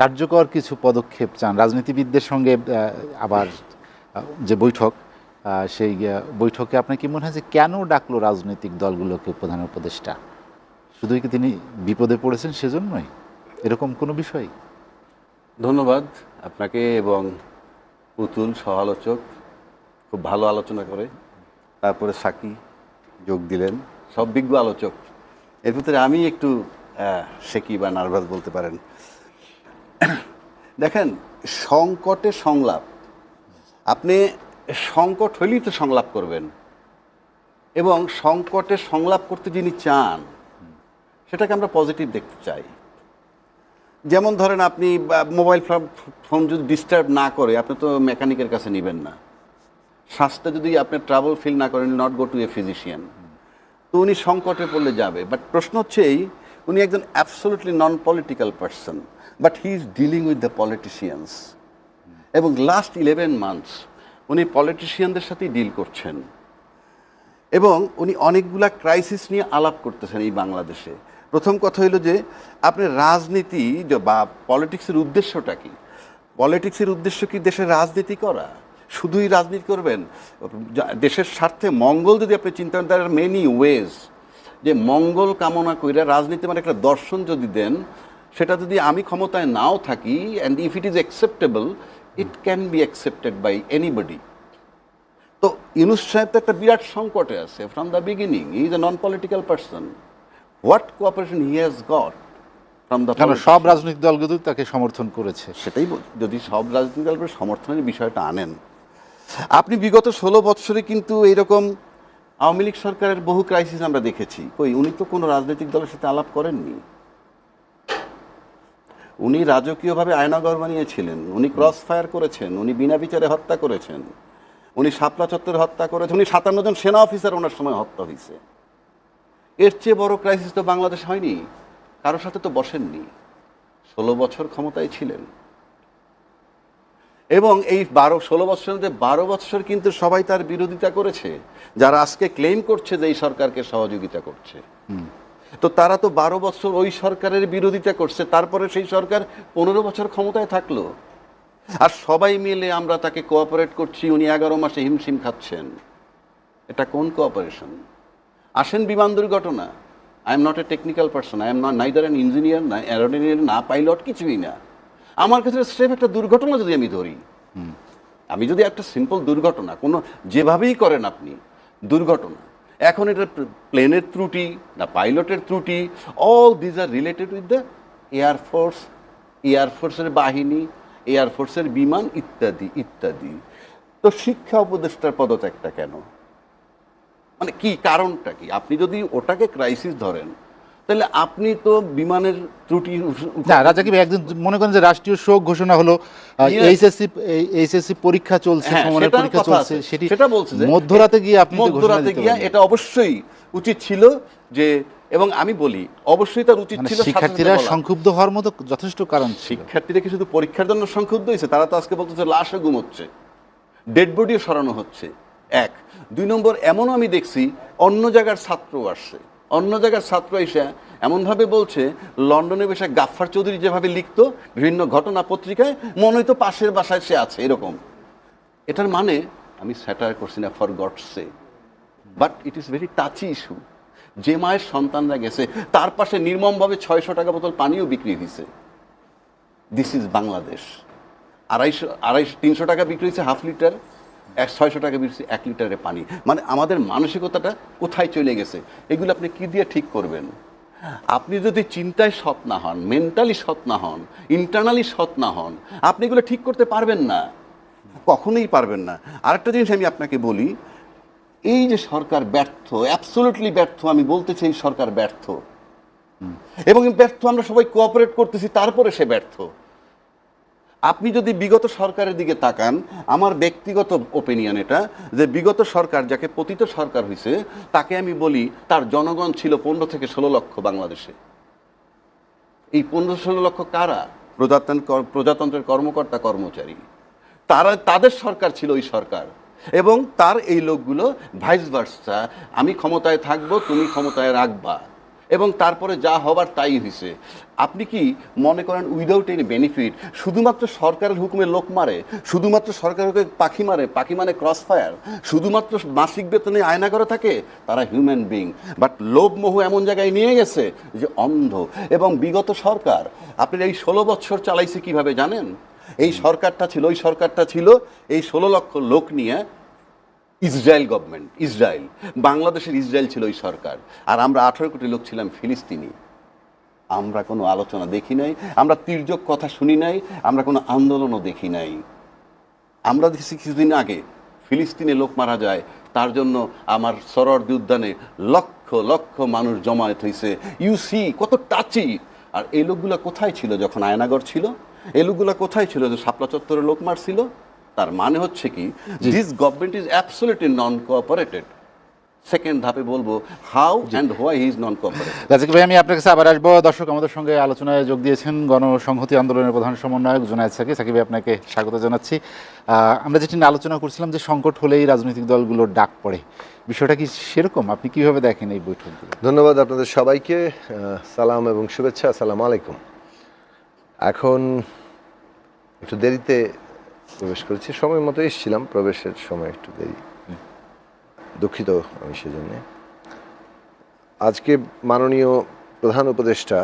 কার্যকর কিছু পদক্ষেপ চান। রাজনীতিবিদদের সঙ্গে আবার যে বৈঠক সেই বৈঠকে আপনার কি মনে হয় যে কেন ডাকলো রাজনৈতিক দলগুলোকে প্রধান উপদেষ্টা? শুধুই কি তিনি বিপদে পড়েছেন সেজন্যই? এরকম কোনো বিষয়? ধন্যবাদ আপনাকে এবং পুতুল সহ আলোচক খুব ভালো আলোচনা করে। তারপরে সাকি যোগ দিলেন। সব বিজ্ঞ আলোচক। এর ভিতরে আমি একটু আহ, কি বা নার্ভাস বলতে পারেন। দেখেন সংকটে সংলাপ। আপনি সংকট হইলেই তো সংলাপ করবেন। এবং সংকটে সংলাপ করতে যিনি চান সেটাকে আমরা পজিটিভ দেখতে চাই। যেমন ধরেন আপনি মোবাইল ফোন- ফোন যদি ডিস্টার্ব না করে আপনি তো মেকানিকের কাছে নেবেন না। স্বাস্থ্যে যদি আপনি ট্রাভেল ফিল না করেন not go to a physician তো উনি সংকটে পড়লে যাবে। বাট প্রশ্ন হচ্ছে এই উনি একজন absolutely non political person but he is dealing with the politicians এবং লাস্ট ইলেভেন মান্থস উনি পলিটিশিয়ানদের সাথেই ডিল করছেন। এবং উনি অনেকগুলা ক্রাইসিস নিয়ে আলাপ করতেছেন এই বাংলাদেশে। প্রথম কথা হলো যে, আপনি রাজনীতি বা পলিটিক্সের উদ্দেশ্যটা কি? পলিটিক্সের উদ্দেশ্য কি দেশের রাজনীতি করা? শুধুই রাজনীতি করবেন? দেশের স্বার্থে মঙ্গল যদি আপনি চিন্তা করেন মেনি ওয়েজ যে মঙ্গল কামনা কইরা রাজনীতি মানে একটা দর্শন যদি দেন সেটা যদি আমি ক্ষমতায় নাও থাকি and if it is acceptable it can be accepted by anybody তো ইউনুস সাহেব তো একটা বিরাট সংকটে আছে from the beginning is a non political person what cooperation he has got from the কেন সব রাজনৈতিক দলগুলো তাকে সমর্থন করেছে। সেটাই যদি সব রাজনৈতিক দলের সমর্থনের বিষয়টা আনেন। আপনি বিগত ষোলো বৎসরে কিন্তু এইরকম আওয়ামী লীগ সরকারের বহু ক্রাইসিস আমরা দেখেছি। কই, উনি তো কোনো রাজনৈতিক দলের সাথে আলাপ করেননি। উনি রাজকীয়ভাবে আয়নাগর বানিয়েছিলেন, উনি ক্রস ফায়ার করেছেন, উনি বিনা বিচারে হত্যা করেছেন, উনি শাপলা চত্বরে হত্যা করেছেন, উনি সাতান্ন জন সেনা অফিসার ওনার সময় হত্যা হয়েছে এর চেয়ে বড় ক্রাইসিস তো বাংলাদেশ হয়নি কারোর সাথে তো বসেননি। ষোলো বছর ক্ষমতায় ছিলেন। এবং এই বারো ষোলো বছরের মধ্যে বারো বছর কিন্তু সবাই তার বিরোধিতা করেছে। যারা আজকে ক্লেম করছে যে এই সরকারকে সহযোগিতা করছে। তো তারা তো বারো বছর ওই সরকারের বিরোধিতা করছে তারপরে সেই সরকার পনেরো বছর ক্ষমতায় থাকল। আর সবাই মিলে আমরা তাকে কোঅপারেট করছি উনি এগারো মাসে হিমশিম খাচ্ছেন। এটা কোন কোঅপারেশন আসেন বিমান দুর্ঘটনা। I am not a technical person I am not neither an engineer না অ্যারোনিয়ার না পাইলট কিছুই না। আমার কাছে স্রেফ একটা দুর্ঘটনা যদি আমি ধরি, আমি যদি একটা সিম্পল দুর্ঘটনা, কোনো যেভাবেই করেন আপনি, দুর্ঘটনা, এখন এটা প্লেনের ত্রুটি না পাইলটের ত্রুটি all these are related with the air force এয়ারফোর্সের বাহিনী এয়ারফোর্সের বিমান ইত্যাদি ইত্যাদি। তো শিক্ষা উপদেষ্টার পদত্যাগটা কেন? মানে কি কারণটা কি? আপনি যদি ওটাকে ক্রাইসিস ধরেন তাহলে আপনি তো বিমানের ত্রুটি না রাজা কি একদিন মনে করেন যে রাষ্ট্রীয় শোক ঘোষণা হলো এইচএসসি এইচএসসি পরীক্ষা চলছে হ্যাঁ, পরীক্ষা চলছে সেটি সেটা বলছে যে মধ্যরাতে গিয়ে আপনি মধ্যরাতে গিয়া। এটা অবশ্যই উচিত ছিল যে এবং আমি বলি অবশ্যই তার উচিত মানে ছিল শিক্ষার্থীরা সংক্ষুব্ধ হওয়ার মতো যথেষ্ট কারণ শিক্ষার্থীরা কি শুধু পরীক্ষার জন্য সংক্ষুব্ধ হয়েছে? তারা তো আজকে বলতেছে লাশও ঘুমোচ্ছে ডেড বডিও সরানো হচ্ছে। এক। দুই নম্বর এমনও আমি দেখছি অন্য জায়গার ছাত্র আসছে। অন্য জায়গার ছাত্র এসে এমনভাবে বলছে লন্ডনে বসে গাফফার চৌধুরী যেভাবে লিখত, বিভিন্ন ঘটনা পত্রিকায়, মনে হয়তো পাশের বাসায় সে আছে, এরকম। এটার মানে আমি স্যাটার করছি না for God's sake but it is very touchy issue যে মায়ের সন্তানরা গেছে, তার পাশে নির্মমভাবে ছয়শো টাকা বোতল পানিও বিক্রি হয়েছে দিস ইজ বাংলাদেশ আড়াইশো আড়াইশো, তিনশো টাকা বিক্রি হয়েছে হাফ লিটার। এক ছয়শো টাকা বিক্রি হয়েছে এক লিটারে পানি। মানে আমাদের মানসিকতাটা কোথায় চলে গেছে? এগুলো আপনি কি দিয়ে ঠিক করবেন? আপনি যদি চিন্তায় সৎ না হন মেন্টালি সৎ না হন ইন্টারনালি সৎ না হন, আপনি এগুলো ঠিক করতে পারবেন না। কখনোই পারবেন না। আরেকটা জিনিস আমি আপনাকে বলি, এই যে সরকার ব্যর্থ অ্যাবসোলুটলি ব্যর্থ, আমি বলতে চাই সরকার ব্যর্থ। এবং ব্যর্থ আমরা সবাই কোঅপারেট করতেছি, তারপরে সে ব্যর্থ। আপনি যদি বিগত সরকারের দিকে তাকান, আমার ব্যক্তিগত ওপিনিয়ন এটা, যে বিগত সরকার যাকে পতিত সরকার হয়েছে তাকে আমি বলি তার জনগণ ছিল পনেরো থেকে ষোলো লক্ষ বাংলাদেশে। এই পনেরো ষোলো লক্ষ কারা? প্রজাতন্ত্র প্রজাতন্ত্রের কর্মকর্তা, কর্মচারী। তারা, তাদের সরকার ছিল ওই সরকার। এবং তার এই লোকগুলো ভাইস ভার্সা আমি ক্ষমতায় থাকব, তুমি ক্ষমতায় রাখবা। এবং তারপরে যা হবার তাই হয়েছে আপনি কি মনে করেন উইদাউট এনি বেনিফিট শুধুমাত্র সরকারের হুকুমে লোক মারে, শুধুমাত্র সরকারের হুকুমে পাখি মারে, পাখি মানে ক্রস ফায়ার শুধুমাত্র মাসিক বেতনে আয়না করে থাকে? তারা হিউম্যান বিং বাট লোভ মোহ এমন জায়গায় নিয়ে গেছে যে অন্ধ। এবং বিগত সরকার আপনি এই ষোলো বছর চালাইছে কীভাবে জানেন? এই সরকারটা ছিল, ওই সরকারটা ছিল এই ষোলো লক্ষ লোক নিয়ে ইসরায়েল গভর্নমেন্ট ইসরায়েল। বাংলাদেশের ইসরায়েল ছিল ওই সরকার। আর আমরা আঠারো কোটি লোক ছিলাম ফিলিস্তিনি। আমরা কোনো আলোচনা দেখি নাই, আমরা তির্যক কথা শুনি নাই, আমরা কোনো আন্দোলনও দেখি নাই। আমরা দেখছি কিছুদিন আগে ফিলিস্তিনে লোক মারা যায়, তার জন্য আমার সরোয়ার্দী উদ্যানে লক্ষ লক্ষ মানুষ জমায়েত হয়েছে। ইউ সি কত টাচি আর এই লোকগুলো কোথায় ছিল যখন আয়নাগর ছিল? এই লোকগুলো কোথায় ছিল যে শাপলা চত্বরে লোক মারছিল? তার মানে হচ্ছে কি this government is absolutely non cooperated second ধাপে বলব how and why he is non cooperated Razik ভাই আমি আপনার কাছে আবার আসব। দর্শক আমাদের সঙ্গে আলোচনায় যোগ দিয়েছেন গণসংহতি আন্দোলনের প্রধান সমন্বয়ক জুনায়দ সাকি সাকিব ভাই আপনাকে স্বাগত জানাচ্ছি। আমরা যেটি নিয়ে আলোচনা করছিলাম যে সংকট হলেই রাজনৈতিক দলগুলোর ডাক পড়ে। বিষয়টা কি সেরকম? আপনি কীভাবে দেখেন এই বৈঠকগুলো? ধন্যবাদ আপনাদের সবাইকে। সালাম এবং শুভেচ্ছা। আসসালামু আলাইকুম। এখন একটু দেরিতে প্রবেশ করেছি। সময় মতো এসেছিলাম প্রবেশের সময় একটু দেরি। দুঃখিত আমি সেজন্যে। আজকে মাননীয় প্রধান উপদেষ্টা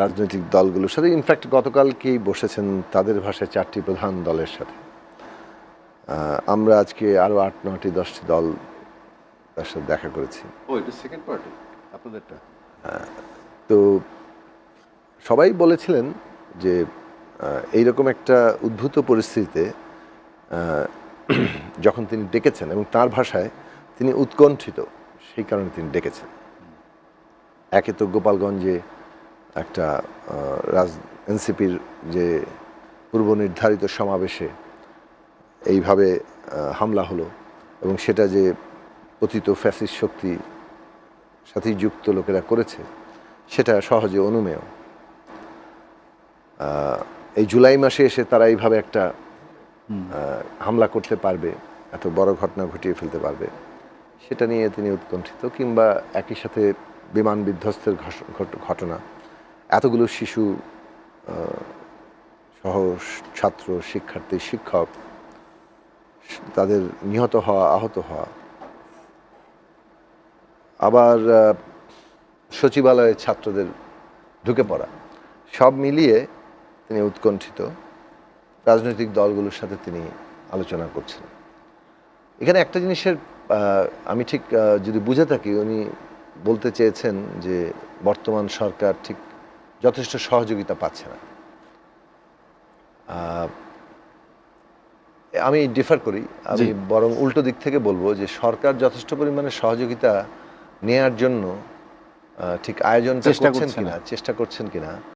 রাজনৈতিক দলগুলোর সাথে ইনফ্যাক্ট গতকালকেই বসেছেন তাদের ভাষায় চারটি প্রধান দলের সাথে। আমরা আজকে আরও আট নটি দশটি দল তার সাথে দেখা করেছি। আপনাদেরটা। তো সবাই বলেছিলেন যে এইরকম একটা উদ্ভূত পরিস্থিতিতে যখন তিনি ডেকেছেন এবং তার ভাষায় তিনি উৎকণ্ঠিত, সেই কারণে তিনি ডেকেছেন। একে তো গোপালগঞ্জে একটা রাজ, এনসিপির যে পূর্ব নির্ধারিত সমাবেশে এইভাবে হামলা হলো এবং সেটা যে পতিত ফ্যাসিস শক্তি সাথেই যুক্ত লোকেরা করেছে, সেটা সহজে অনুমেয়। এই জুলাই মাসে এসে তারা এইভাবে একটা হামলা করতে পারবে এত বড় ঘটনা ঘটিয়ে ফেলতে পারবে সেটা নিয়ে তিনি উৎকণ্ঠিত কিংবা একই সাথে বিমান বিধ্বস্তের ঘটনা। এতগুলো শিশু সহ ছাত্র শিক্ষার্থী শিক্ষক তাদের নিহত হওয়া আহত হওয়া। আবার আহ, সচিবালয়ে ছাত্রদের ঢুকে পড়া। সব মিলিয়ে তিনি উৎকণ্ঠিত। রাজনৈতিক দলগুলোর সাথে তিনি আলোচনা করছেন এখানে একটা জিনিসের আমি ঠিক যদি বুঝে থাকি উনি বলতে চেয়েছেন যে বর্তমান সরকার ঠিক যথেষ্ট সহযোগিতা পাচ্ছে না। আমি ডিফার করি আমি বরং উল্টো দিক থেকে বলব যে সরকার যথেষ্ট পরিমাণে সহযোগিতা নেয়ার জন্য ঠিক আয়োজন চেষ্টা করছেন কিনা চেষ্টা করছেন কিনা